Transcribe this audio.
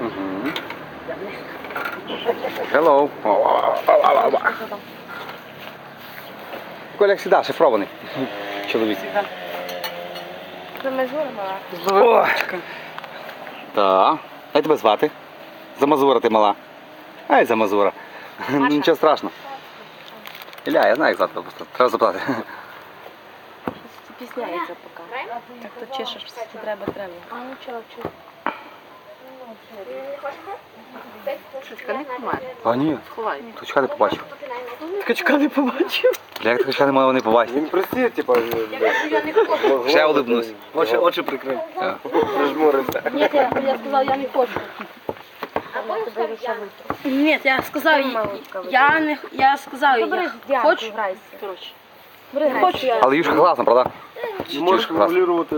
Угу. Hello. Коля, як завжди, шифрований. Чоловік. Це мажура мала. О! Так. Як тебе звати? Замазура ти мала. Ай, замазура. Нічого страшного. Ілля, я знаю, як звати просто. Треба запитати. Пісняється поки. Так то чешеш, все треба, треба. А ну чого, чого? Не помер. А ні, Ховай. ткачка не побачив. Ткачка не побачив. Бля, як ткачка не мала не побачити. Він присів, типа, Ще улибнусь. очі, очі прикрив. Зажмурився. Ні, я, я сказав, я не хочу. Ні, я сказав, я не я сказав, я хочу. Коротше. Не хочу я. Але юшка класна, правда? Можеш Чушка класна. контролювати...